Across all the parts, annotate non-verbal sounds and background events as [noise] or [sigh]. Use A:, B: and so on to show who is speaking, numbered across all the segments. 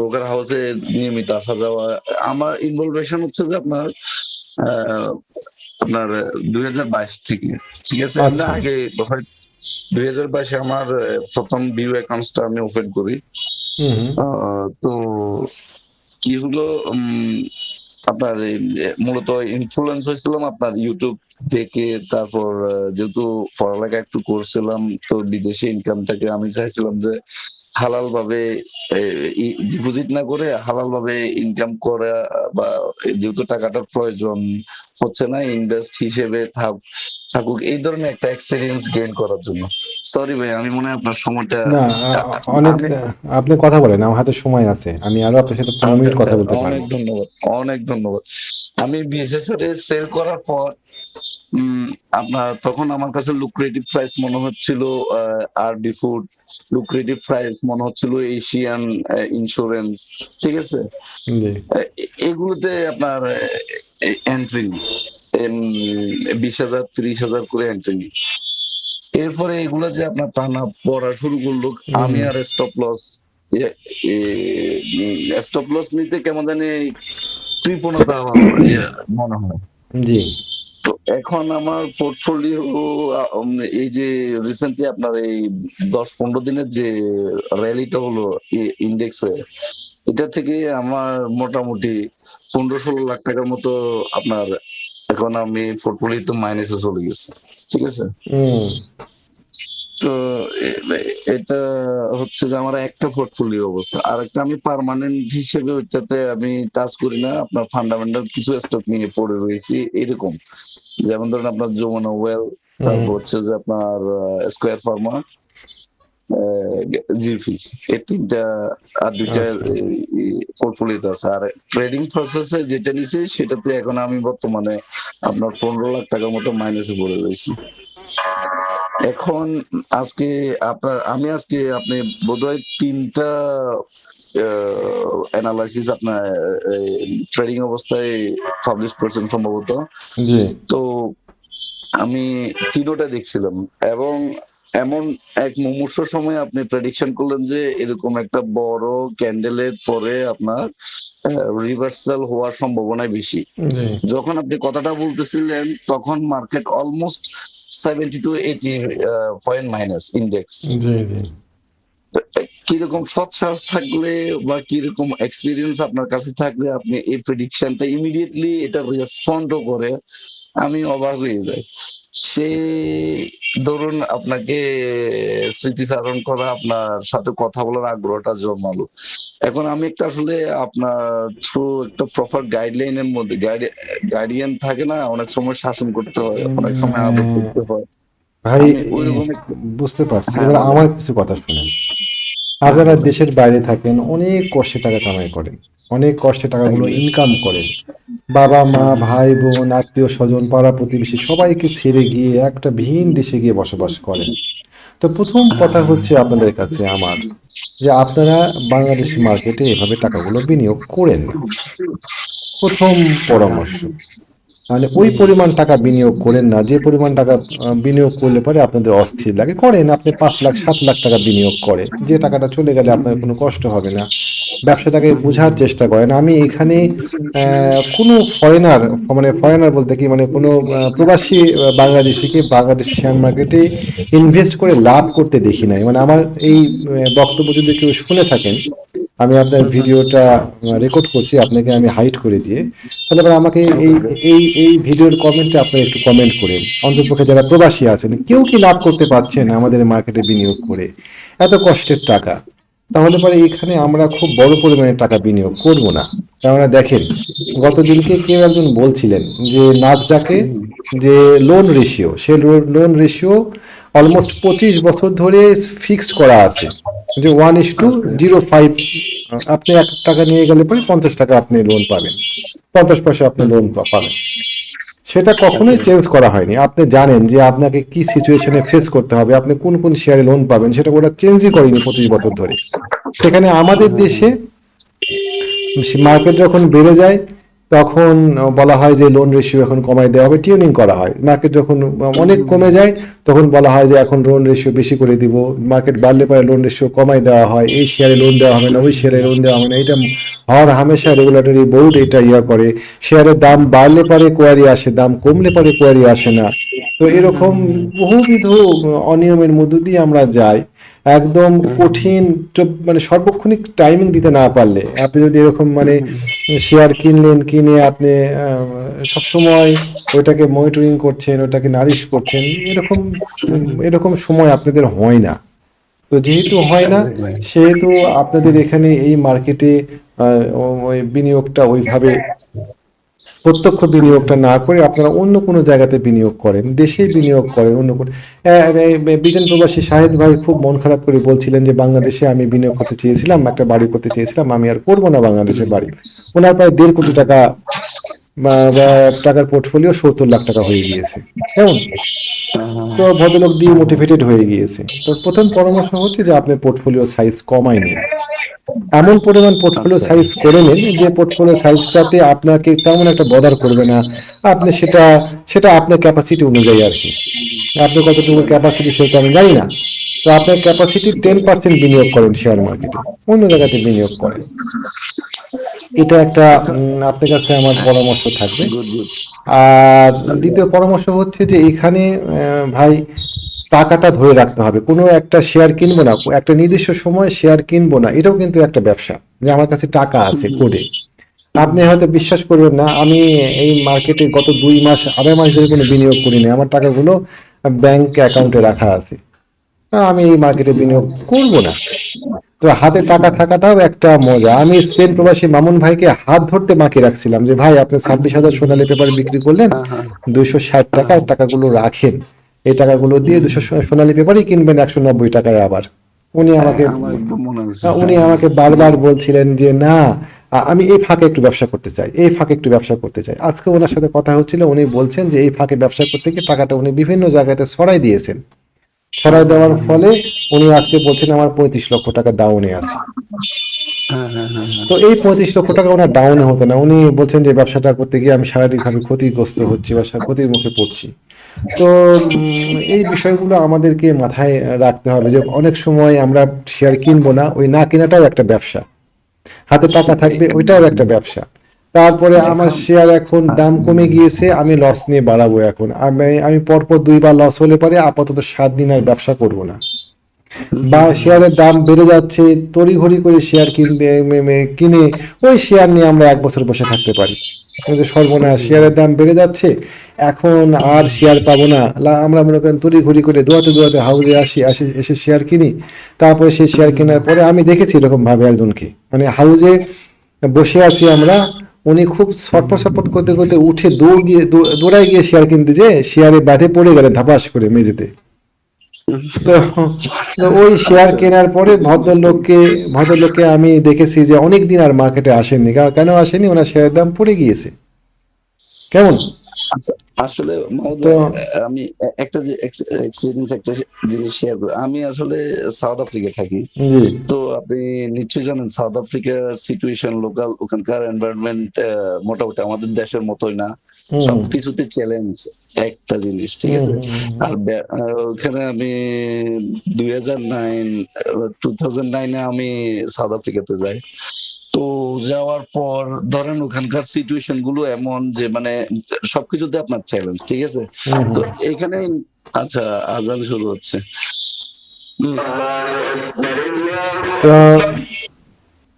A: Broker হাউসে নিয়মিত আসা যাওয়া। আমার ইনভলভেশন হচ্ছে যে আপনার আপনার দুই হাজার বাইশ থেকে ঠিক আছে?
B: আচ্ছা।
A: আগে দুই হাজার বাইশে আমার প্রথম ভিউ অ্যাকাউন্টসটা আমি ওপেন করি। তো কি হলো আপনার মূলত ইনফ্লুয়েন্স হয়েছিলাম আপনার ইউটিউব দেখে তারপর যেহেতু পড়ালেখা একটু করছিলাম তো বিদেশে ইনকামটাকে আমি চাইছিলাম যে হালাল ভাবে ডিপোজিট না করে হালাল ভাবে ইনকাম করা বা যেহেতু টাকাটার প্রয়োজন হচ্ছে না ইনভেস্ট হিসেবে থাক- থাকুক এই ধরনের একটা এক্সপিরিয়েন্স গেইন করার জন্য। সরি ভাই আমি মনে হয় আপনার সময়টা
B: অনেক আপনি কথা বলেন আমার হাতে সময় আছে আমি আরও আপনার সাথে পনেরো মিনিট
A: আচ্ছা,
B: কথা বলতে পারি।
A: অনেক ধন্যবাদ অনেক ধন্যবাদ। আমি বিএসএসআর এ সেল করার পর আপনার তখন আমার কাছে লুক্রেটিভ প্রাইস মনে হচ্ছিল R D food lucrative price মনে হচ্ছিল এশিয়ান ইন্স্যুরেন্স ঠিক আছে? এগুলোতে আপনার এন্ট্রি বিশ হাজার ত্রিশ হাজার করে এন্ট্রি নিই। এরপরে এগুলো যে আপনার টানা পড়া শুরু করল আমি আর স্টপ লস স্টপ লস নিতে কেমন জানি কৃপণতা আমার [coughs] ইয়ে মনে হয়।
B: জি।
A: তো এখন আমার পোর্টফোলিও এই যে রিসেন্টলি আপনার এই দশ পনেরো দিনের যে র্যালিটা হলো ইন্ডেক্সে এটা থেকে আমার মোটামুটি পনেরো ষোলো লাখ টাকার মতো আপনার এখন আমি পোর্টফোলিও তো মাইনাসে চলে গেছে। ঠিক আছে? তো এটা হচ্ছে যে আমার একটা পোর্টফোলিও অবস্থা। আর একটা আমি পার্মানেন্ট হিসেবে ওইটাতে আমি টাচ করি না আপনার ফান্ডামেন্টাল কিছু স্টক নিয়ে পড়ে রয়েছি এরকম। যেমন ধরেন আপনার যমুনা ওয়েল তারপর হচ্ছে যে আপনার স্কোয়ার ফার্মা জিপি এই তিনটা আর দুইটা
B: আচ্ছা।
A: পোর্টফোলিওতে আছে। আর ট্রেডিং প্রসেসে যেটা নিছি সেটাতে এখন আমি বর্তমানে আপনার পনেরো লাখ টাকার মতো মাইনাসে পড়ে রয়েছি। এখন আজকে আপনার আমি আজকে আপনি বোধহয় তিনটা অ্যানালাইসিস আপনার ট্রেডিং অবস্থায় পাবলিশ করছেন সম্ভবত। তো আমি তিনোটা দেখছিলাম এবং এমন এক মুমূর্ষ সময় আপনি প্রেডিকশন করলেন যে এরকম একটা বড় ক্যান্ডেলের পরে আপনার রিভার্সাল হওয়ার সম্ভাবনা বেশি। যখন আপনি কথাটা বলতেছিলেন তখন market almost seventy two eighty point minus index
B: জি জি
A: কীরকম সৎ সাহস থাকলে বা কীরকম এক্সপিরিয়েন্স আপনার কাছে থাকলে আপনি এই প্রেডিকশনটা ইমিডিয়েটলি এটা রেসপন্ডও করে আমি অবাক হয়ে যাই। সে ধরুন আপনাকে স্মৃতিচারণ করা আপনার সাথে কথা বলার আগ্রহটা জন্মালো। এখন আমি একটা আসলে আপনার থ্রু একটা প্রপার গাইডলাইনের মধ্যে গাইডিয়ান থাকে না অনেক সময় শাসন করতে হয় অনেক সময় আদর করতে হয়।
B: ভাই বুঝতে পারছি।
A: হ্যাঁ,
B: এবার আমার কিছু কথা শুনেন। আপনারা দেশের বাইরে থাকেন, অনেক কষ্টে টাকা কামাই করেন, অনেক কষ্টে টাকাগুলো ইনকাম করেন। বাবা, মা, ভাই, বোন, আত্মীয় স্বজন, পাড়া প্রতিবেশী সবাইকে ছেড়ে গিয়ে একটা ভিন দেশে গিয়ে বসবাস করেন। তো প্রথম কথা হচ্ছে আপনাদের কাছে আমার যে আপনারা বাংলাদেশি মার্কেটে এভাবে টাকাগুলো বিনিয়োগ করেন প্রথম পরামর্শ। মানে ওই পরিমাণ টাকা বিনিয়োগ করেন না, যে পরিমাণ টাকা বিনিয়োগ করলে পরে আপনাদের অস্থির লাগে। করেন, আপনি পাঁচ লাখ, সাত লাখ টাকা বিনিয়োগ করে যে টাকাটা চলে গেলে আপনার কোনো কষ্ট হবে না। ব্যবসাটাকে বোঝার চেষ্টা করেন। আমি এখানে কোনো ফরেনার মানে ফরেনার বলতে কি মানে কোনো প্রবাসী বাংলাদেশিকে বাংলাদেশি শেয়ার মার্কেটে ইনভেস্ট করে লাভ করতে দেখি নাই। মানে আমার এই বক্তব্য যদি কেউ শুনে থাকেন, আমি আপনার ভিডিওটা রেকর্ড করছি, আপনাকে আমি হাইট করে দিয়ে। তাহলে এবার আমাকে এই এই এই ভিডিওর কমেন্টে আপনারা একটু কমেন্ট করেন। অন্ততপক্ষে যারা প্রবাসী আছেন, কেউ কি লাভ করতে পারছেন আমাদের মার্কেটে বিনিয়োগ করে? এত কষ্টের টাকা। তাহলে পরে এখানে আমরা খুব বড় পরিমাণে টাকা বিনিয়োগ করব না। কেননা দেখেন, গতদিনকে কেউ একজন বলছিলেন যে নাচডাকে যে লোন রেশিও সে লোন রেশিও অলমোস্ট পঁচিশ বছর ধরে ফিক্সড করা আছে। যে one is to zero five আপনি এক টাকা নিয়ে গেলে পরে পঞ্চাশ টাকা আপনি লোন পাবেন। পঞ্চাশ পয়সা আপনি লোন পাবেন। সেটা কখনোই চেঞ্জ করা হয়নি। আপনি জানেন যে আপনাকে কি সিচুয়েশনে ফেস করতে হবে আপনি কোন কোন শেয়ারে লোন পাবেন সেটা ওরা চেঞ্জই করেনি পঁচিশ বছর ধরে। সেখানে আমাদের দেশে মার্কেট যখন বেড়ে যায় তখন বলা হয় যে লোন রেশিও এখন কমাই দেওয়া হবে টিউনিং করা হয়। মার্কেট যখন অনেক কমে যায় তখন বলা হয় যে এখন লোন রেশিও বেশি করে দিব। মার্কেট বাড়লে পরে লোন রেশিও কমাই দেওয়া হয়। এই শেয়ারে লোন দেওয়া হবে না ওই শেয়ারে লোন দেওয়া হবে না। এটা হর হামেশা রেগুলেটরি বোর্ড এটা ইয়া করে। শেয়ারের দাম বাড়লে পরে কোয়ারি আসে দাম কমলে পরে কোয়ারি আসে না। তো এরকম বহুবিধ অনিয়মের মধ্য দিয়ে আমরা যাই। একদম কঠিন মানে সর্বক্ষণিক টাইমিং দিতে না পারলে আপনি যদি এরকম মানে শেয়ার কিনলেন কিনে আপনি সবসময় ওইটাকে মনিটরিং করছেন ওটাকে নারিশ করছেন এরকম এরকম সময় আপনাদের হয় না। তো যেহেতু হয় না সেহেতু আপনাদের এখানে এই মার্কেটে ওই বিনিয়োগটা ওইভাবে প্রত্যক্ষ বিনিয়োগটা না করে আপনারা অন্য কোনো জায়গাতে বিনিয়োগ করেন দেশে বিনিয়োগ করেন, অন্য কোনো ব্রিটেন প্রবাসী শাহেদ ভাই খুব মন খারাপ করে বলছিলেন যে বাংলাদেশে আমি বিনিয়োগ করতে চেয়েছিলাম, একটা বাড়ি করতে চেয়েছিলাম, আমি আর করব না বাংলাদেশে বাড়ি। ওনার প্রায় দেড় কোটি টাকা টাকার পোর্টফোলিও সত্তর লাখ টাকা হয়ে গিয়েছে। কেমন? তো ভদ্রলোক দিয়ে মোটিভেটেড হয়ে গিয়েছে। তো প্রথম পরামর্শ হচ্ছে যে আপনি পোর্টফোলিও সাইজ কমাই নিন এমন পরিমাণ পোর্টফোলিও
A: আচ্ছা।
B: সাইজ করে নিন যে পোর্টফোলিও সাইজটাতে আপনাকে তেমন একটা বদার করবে না। আপনি সেটা সেটা আপনার ক্যাপাসিটি অনুযায়ী আর কি। আপনি কতটুকু ক্যাপাসিটি সেটা আমি জানি না। তো আপনার ক্যাপাসিটি টেন পার্সেন্ট বিনিয়োগ করেন শেয়ার মার্কেটে অন্য জায়গাতে বিনিয়োগ করেন। এটা একটা আপনার কাছে আমার পরামর্শ থাকবে। আর দ্বিতীয় পরামর্শ হচ্ছে যে এখানে ভাই টাকাটা ধরে রাখতে হবে। কোনো একটা শেয়ার কিনবো না একটা নির্দিষ্ট সময় শেয়ার কিনবো না এটাও কিন্তু একটা ব্যবসা যে আমার কাছে টাকা আছে কোডে আপনি হয়তো বিশ্বাস করবেন না আমি এই মার্কেটে গত দুই মাস আড়াই মাস ধরে কোনো বিনিয়োগ করিনি আমার টাকাগুলো ব্যাংক অ্যাকাউন্টে রাখা আছে। আমি এই মার্কেটে বিনিয়োগ করব না। তো হাতে টাকা থাকাটাও একটা মজা। আমি স্পেন প্রবাসী মামুন ভাইকে হাত ধরতে বাকি রাখছিলাম যে ভাই আপনি ছাব্বিশ হাজার সোনালী পেপার বিক্রি করলেন দুইশো ষাট টাকায় টাকাগুলো রাখেন। এই টাকাগুলো দিয়ে দুশো সোনালী পেপারই কিনবেন একশো নব্বই টাকায় আবার। উনি আমাকে
A: মনে আছে।
B: আহ, উনি আমাকে বারবার বলছিলেন যে না আমি এই ফাঁকে একটু ব্যবসা করতে চাই এই ফাঁকে একটু ব্যবসা করতে চাই। আজকে ওনার সাথে কথা হচ্ছিল উনি বলছেন যে এই ফাঁকে ব্যবসা করতে গিয়ে টাকাটা উনি বিভিন্ন জায়গাতে ছড়াই দিয়েছেন। ছড়াই দেওয়ার ফলে উনি আজকে বলছেন আমার পঁয়ত্রিশ লক্ষ টাকা ডাউনে আছে।
A: হ্যাঁ হ্যাঁ হ্যাঁ হ্যাঁ।
B: তো এই পঁয়ত্রিশ লক্ষ টাকা ওনার ডাউনে হতো না। উনি বলছেন যে ব্যবসাটা করতে গিয়ে আমি শারীরিকভাবে ক্ষতিগ্রস্ত হচ্ছি বা ক্ষতির মুখে পড়ছি। তো এই বিষয়গুলো আমাদেরকে মাথায় রাখতে হবে যে অনেক সময় আমরা শেয়ার কিনবো না, ওই না কেনাটাও একটা ব্যবসা। হাতে টাকা থাকবে, ওইটাও একটা ব্যবসা। তারপরে আমার শেয়ার এখন দাম কমে গিয়েছে, আমি লস নিয়ে বাড়াবো এখন। আমি আমি পরপর দুইবার লস হলে পরে আপাতত সাত দিন আর ব্যবসা করব না। বা শেয়ারের দাম বেড়ে যাচ্ছে, তড়িঘড়ি করে শেয়ার মে- কিনে ওই শেয়ার নিয়ে আমরা এক বছর বসে থাকতে পারি। সর্বনাশ শেয়ারের দাম বেড়ে যাচ্ছে, এখন আর শেয়ার পাবো না। আমরা মনে করেন তড়িঘড়ি করে দোয়াতে দোয়াতে হাউজে আসি, আসে, এসে শেয়ার কিনি, তারপরে সেই শেয়ার কেনার পরে আমি দেখেছি এরকম ভাবে একজনকে। মানে হাউজে বসে আছি আমরা, উনি খুব ছটপট ছটপট করতে করতে উঠে দৌড় গিয়ে দৌড়ায় গিয়ে শেয়ার কিনতে যে শেয়ারে বাঁধে পড়ে গেলেন ধাপাস করে মেঝেতে। তো ওই শেয়ার কেনার পরে ভদ্রলোককে ভদ্রলোককে আমি দেখেছি যে অনেকদিন আর মার্কেটে আসেননি। কেন আসেনি? ওনার শেয়ারের দাম পড়ে গিয়েছে। কেমন?
A: আসলে আমি একটা যে এক্সপিরিয়েন্স একটা জিনিস শেয়ার করি। আমি আসলে সাউথ আফ্রিকা থাকি। তো আপনি নিশ্চয়ই জানেন সাউথ আফ্রিকার সিচুয়েশন লোকাল ওখানকার এনভায়রনমেন্ট মোটামুটি আমাদের দেশের মতোই না। সবকিছুতে চ্যালেঞ্জ একটা জিনিস ঠিক আছে। আর ওখানে আমি দুই হাজার নাইন টু থাউজেন্ড নাইনে আমি সাউথ আফ্রিকাতে যাই। তো যাওয়ার পর ধরেন ওখানকার সিচুয়েশনগুলো এমন যে মানে সবকিছুতে আপনার চ্যালেঞ্জ ঠিক আছে? তো এখানে আচ্ছা আজান শুরু হচ্ছে।
B: তো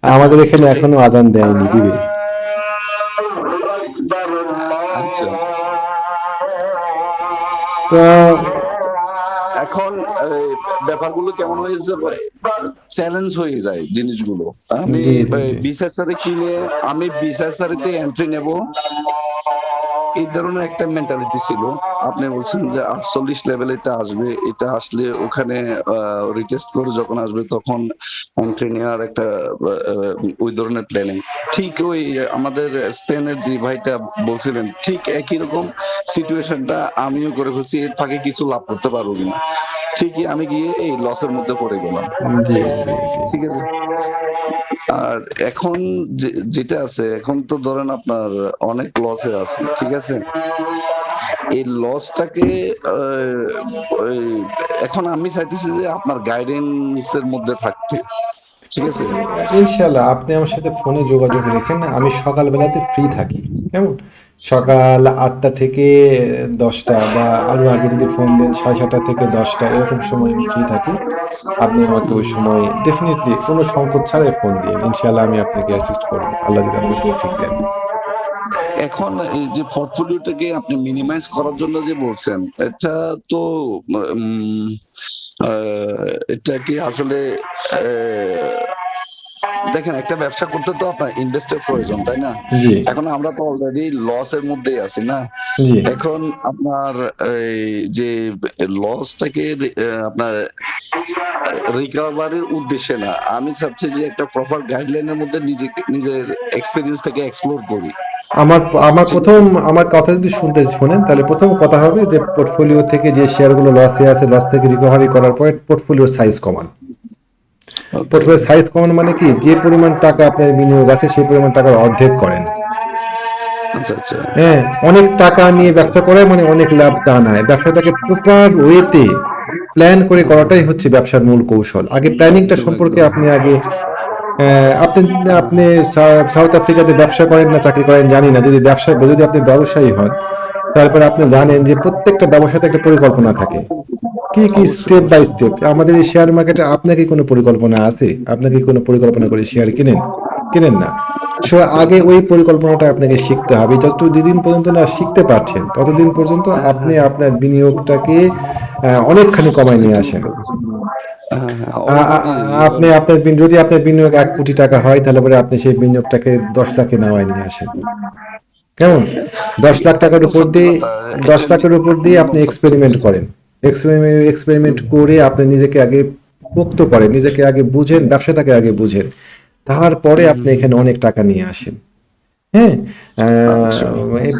B: আমাদের এখানে এখনও আদান দেয়নি দিবে।
A: আচ্ছা।
B: তো
A: এখন ব্যাপারগুলো কেমন হয়েছে চ্যালেঞ্জ হয়ে যায় জিনিসগুলো। আমি
B: বিশ জি।
A: কিনে আমি বিসিএসআরিতে এন্ট্রি নেব। এই ধরনের একটা মেন্টালিটি ছিল। আপনি বলছেন যে আটচল্লিশ লেভেল এটা আসবে এটা আসলে ওখানে রিটেস্ট করে যখন আসবে তখন এন্ট্রি নেওয়ার একটা ওই ধরনের প্ল্যানিং ঠিক ওই আমাদের স্পেনের যে ভাইটা বলছিলেন ঠিক একই রকম সিচুয়েশনটা আমিও করে ফেলছি এর ফাঁকে কিছু লাভ করতে পারব কিনা। ঠিকই আমি গিয়ে এই লসের মধ্যে পড়ে গেলাম। ঠিক আছে? আর এখন যেটা আছে, এখন তো ধরেন আপনার অনেক লসে আছে, ঠিক আছে? এই লসটাকে এখন আমি চাইতেছি যে আপনার গাইডেন্স এর মধ্যে থাকতে, ঠিক আছে?
B: ইনশাল্লাহ আপনি আমার সাথে ফোনে যোগাযোগ রেখেন, আমি সকালবেলাতে ফ্রি থাকি, কেমন? সকাল আটটা থেকে দশটা বা আরও আগে যদি ফোন দেন সাড়ে সাতটা থেকে দশটা এরকম সময় আমি ফ্রি থাকি। আপনি আমাকে ওই সময় ডেফিনেটলি কোনো সংকোচ ছাড়াই ফোন দিন ইনশাল্লাহ আমি আপনাকে অ্যাসিস্ট করব। আল্লাহ যদি আমাকে তৌফিক দেন।
A: এখন যে পোর্টফোলিওটাকে আপনি মিনিমাইজ করার জন্য যে বলছেন এটা তো উম, আহ, এটা কি আসলে দেখেন একটা ব্যবসা করতে তো আপনার ইনভেস্টের প্রয়োজন তাই না? এখন আমরা তো অলরেডি লসের মধ্যেই আছি না? এখন আপনার এই যে লসটাকে আপনার রিকভারির উদ্দেশ্যে না আমি চাচ্ছি যে একটা প্রপার গাইডলাইনের মধ্যে নিজেকে নিজের এক্সপিরিয়েন্স থেকে এক্সপ্লোর করি।
B: আমার আমার প্রথম আমার কথা যদি শুনতে শোনেন তাহলে প্রথম কথা হবে যে পোর্টফোলিও থেকে যে শেয়ারগুলো লসে আছে লস থেকে রিকভারি করার পরে পোর্টফোলিওর সাইজ কমান। পোর্টফোলিওর সাইজ কমানো মানে কি? যে পরিমাণ টাকা আপনার বিনিয়োগ আছে সেই পরিমাণ টাকার অর্ধেক করেন।
A: আচ্ছা আচ্ছা।
B: হ্যাঁ অনেক টাকা নিয়ে ব্যবসা করে মানে অনেক লাভ তা নয়। ব্যবসাটাকে প্রপার ওয়েতে প্ল্যান করে করাটাই হচ্ছে ব্যবসার মূল কৌশল। আগে প্ল্যানিংটা সম্পর্কে আপনি আগে আপনি আপনি সাউথ আফ্রিকাতে ব্যবসা করেন না চাকরি করেন জানি না। যদি ব্যবসা যদি আপনি ব্যবসায়ী হন তারপরে আপনি জানেন যে প্রত্যেকটা ব্যবসাতে একটা পরিকল্পনা থাকে। কি কি স্টেপ বাই স্টেপ আমাদের এই শেয়ার মার্কেটে আপনার কি কোনো পরিকল্পনা আছে? আপনাকে কোনো পরিকল্পনা করে শেয়ার কিনেন? কিনেন না। সো আগে ওই পরিকল্পনাটা আপনাকে শিখতে হবে। যত দিন পর্যন্ত না শিখতে পারছেন, ততদিন পর্যন্ত আপনি আপনার বিনিয়োগটাকে অনেকখানি কমায় নিয়ে আসেন। আপনি আপনার যদি আপনার বিনিয়োগ এক কোটি টাকা হয়, তাহলে পরে আপনি সেই বিনিয়োগটাকে দশ লাখে নামায় নিয়ে আসেন। কেমন? দশ লাখ টাকার উপর দিয়ে দশ লাখের উপর দিয়ে আপনি এক্সপেরিমেন্ট করেন। এক্সপেরিমেন্ট করে আপনি নিজেকে আগে পোক্ত করেন নিজেকে আগে বুঝেন ব্যবসাটাকে আগে বুঝেন। তারপরে আপনি এখানে অনেক টাকা নিয়ে আসেন। হ্যাঁ?
A: আচ্ছা।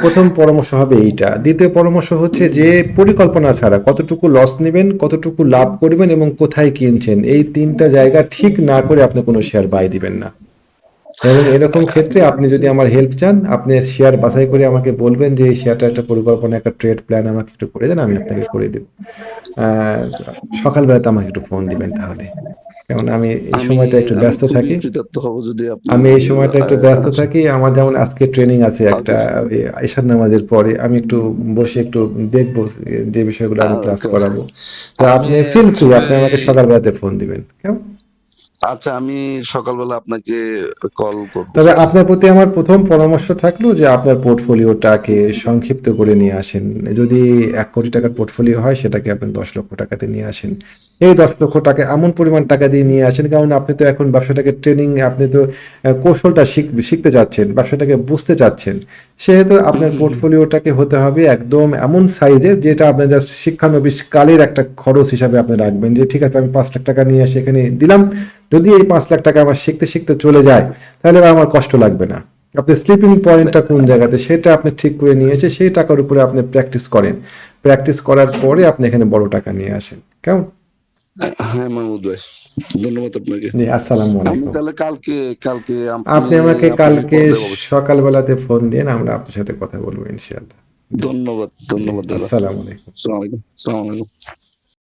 B: প্রথম পরামর্শ হবে এইটা। দ্বিতীয় পরামর্শ হচ্ছে যে পরিকল্পনা ছাড়া কতটুকু লস নেবেন কতটুকু লাভ করবেন এবং কোথায় কিনছেন এই তিনটা জায়গা ঠিক না করে আপনি কোনো শেয়ার বাই দিবেন না। এবং এরকম ক্ষেত্রে আপনি যদি আমার হেল্প চান আপনি শেয়ার বাছাই করে আমাকে বলবেন যে এই শেয়ারটা একটা পরিকল্পনা একটা ট্রেড প্ল্যান আমাকে একটু করে দেন আমি আপনাকে করে দেব। সকালবেলাতে আমাকে একটু ফোন দিবেন তাহলে। কারণ আমি এই সময়টা একটু ব্যস্ত থাকি। আমি এই সময়টা একটু ব্যস্ত থাকি। আমার যেমন আজকে ট্রেনিং আছে একটা ওই ঈশান নামাজের পরে। আমি একটু বসে একটু দেখব যে বিষয়গুলো আমি ক্লাস করাবো। তো আপনি ফিল ফ্রি আপনি আমাকে সকালবেলাতে ফোন দিবেন। কেমন?
A: আচ্ছা আমি সকালবেলা আপনাকে কল করব।
B: তবে আপনার প্রতি আমার প্রথম পরামর্শ থাকল যে আপনার পোর্টফোলিওটাকে সংক্ষিপ্ত করে নিয়ে আসেন। যদি এক কোটি টাকার পোর্টফোলিও হয় সেটাকে আপনি দশ লক্ষ টাকাতে নিয়ে আসেন। এই দশ লক্ষ টাকা এমন পরিমাণ টাকা দিয়ে নিয়ে আসেন কারণ আপনি তো এখন ব্যবসাটাকে ট্রেনিং আপনি তো কৌশলটা শিখ- শিখতে চাচ্ছেন ব্যবসাটাকে বুঝতে চাচ্ছেন। সেহেতু আপনার পোর্টফোলিওটাকে হতে হবে একদম এমন সাইজের যেটা আপনার জাস্ট শিক্ষানবিশ কালের একটা খরচ হিসাবে আপনি রাখবেন যে ঠিক আছে আমি পাঁচ লাখ টাকা নিয়ে এসে এখানে দিলাম যদি এই পাঁচ লাখ টাকা আমার শিখতে শিখতে চলে যায় তাহলে আমার কষ্ট লাগবে না। আপনি স্লিপিং পয়েন্টটা কোন জায়গাতে সেটা আপনি ঠিক করে নিয়ে এসে সেই টাকার উপরে আপনি প্র্যাকটিস করেন। প্র্যাকটিস করার পরে আপনি এখানে বড় টাকা নিয়ে আসেন। কেমন?
A: হ্যাঁ মাহমুদ ভাই ধন্যবাদ আপনাকে।
B: জি আসসালামু আলাইকুম।
A: তাহলে কালকে কালকে
B: আপনি আমাকে কালকে সকালবেলাতে ফোন দিন আমরা আপনার সাথে কথা বলব ইনশাআল্লাহ।
A: ধন্যবাদ ধন্যবাদ দাদা। আসসালামু আলাইকুম আসসালামু আলাইকুম।